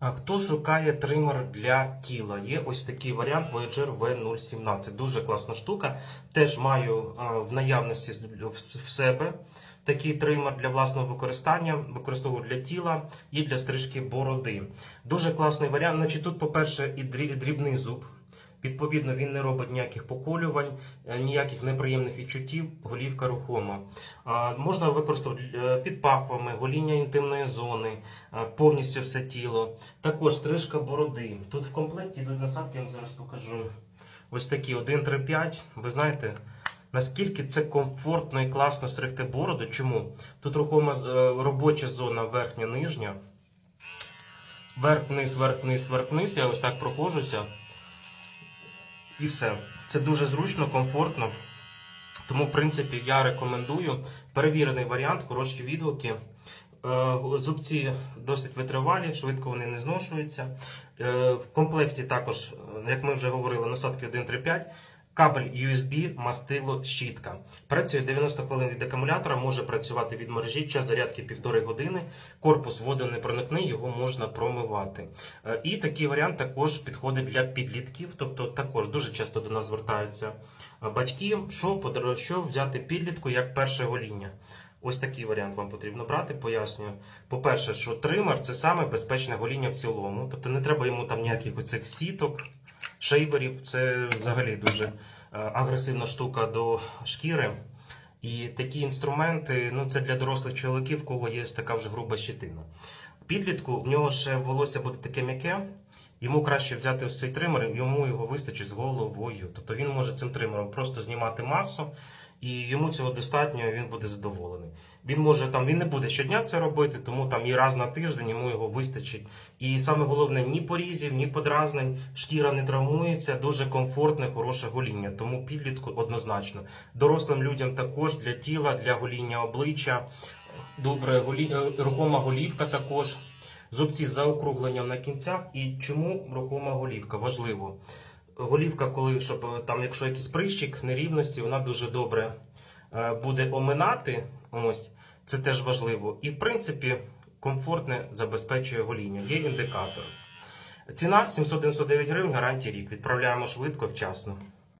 Хто шукає тример для тіла? Є ось такий варіант Voyager V017. Дуже класна штука. Теж маю в наявності в себе такий тример для власного використання. Використовую для тіла і для стрижки бороди. Дуже класний варіант. Значить, тут, по-перше, і дрі- дрібний зуб. Відповідно, він не робить ніяких поколювань, е, ніяких неприємних відчуттів, голівка рухома. Можна використовувати е, під пахвами, гоління інтимної зони, е, повністю все тіло. Також стрижка бороди. Тут в комплекті йдуть насадки, я вам зараз покажу. Ось такі 1-3-5. Ви знаєте, наскільки це комфортно і класно стригти бороду. Чому? Тут рухома робоча зона верхня, нижня. Верх-вниз, верх-вниз, верх-вниз. Я ось так проходжуся. І все. Це дуже зручно, комфортно. Тому, в принципі, я рекомендую перевірений варіант, короткі відгуки. Е, Зубці досить витривалі, швидко вони не зношуються. Е, В комплекті також, е, як ми вже говорили, насадки 1.3.5, кабель USB, мастило, щітка. Працює 90 хвилин від акумулятора, може працювати від мережі, час зарядки 1,5 години. Корпус водонепроникний, його можна промивати. Е, І такий варіант також підходить для підлітків, тобто також дуже часто до нас звертаються е, батьки, що, що взяти підлітку як перше гоління. Ось такий варіант вам потрібно брати, пояснюю. По-перше, що тример це саме безпечне гоління в цілому. Тобто не треба йому там ніяких оцих сіток, шейверів. Це взагалі дуже е, агресивна штука до шкіри. І такі інструменти, ну це для дорослих чоловіків, в кого є така вже груба щетина. Підлітку в нього ще волосся буде таке м'яке. Йому краще взяти ось цей тример, йому його вистачить з головою. Тобто він може цим тримером просто знімати масу, і йому цього достатньо, він буде задоволений. Він може там, він не буде щодня це робити, тому там і раз на тиждень йому його вистачить. І саме головне, ні порізів, ні подразнень, шкіра не травмується, дуже комфортне, хороше гоління. Тому підлітку однозначно. Дорослим людям також для тіла, для гоління обличчя. Добре, голі... е, рухома голівка також. Зубці з заокругленням на кінцях. І чому рухома голівка? Важливо. Голівка, коли щоб е, там, якщо якийсь прищик, нерівності, вона дуже добре е, буде оминати. Ось це теж важливо. І в принципі комфортне забезпечує гоління. Є індикатор. Ціна 799 гривень, гарантія рік. Відправляємо швидко, вчасно.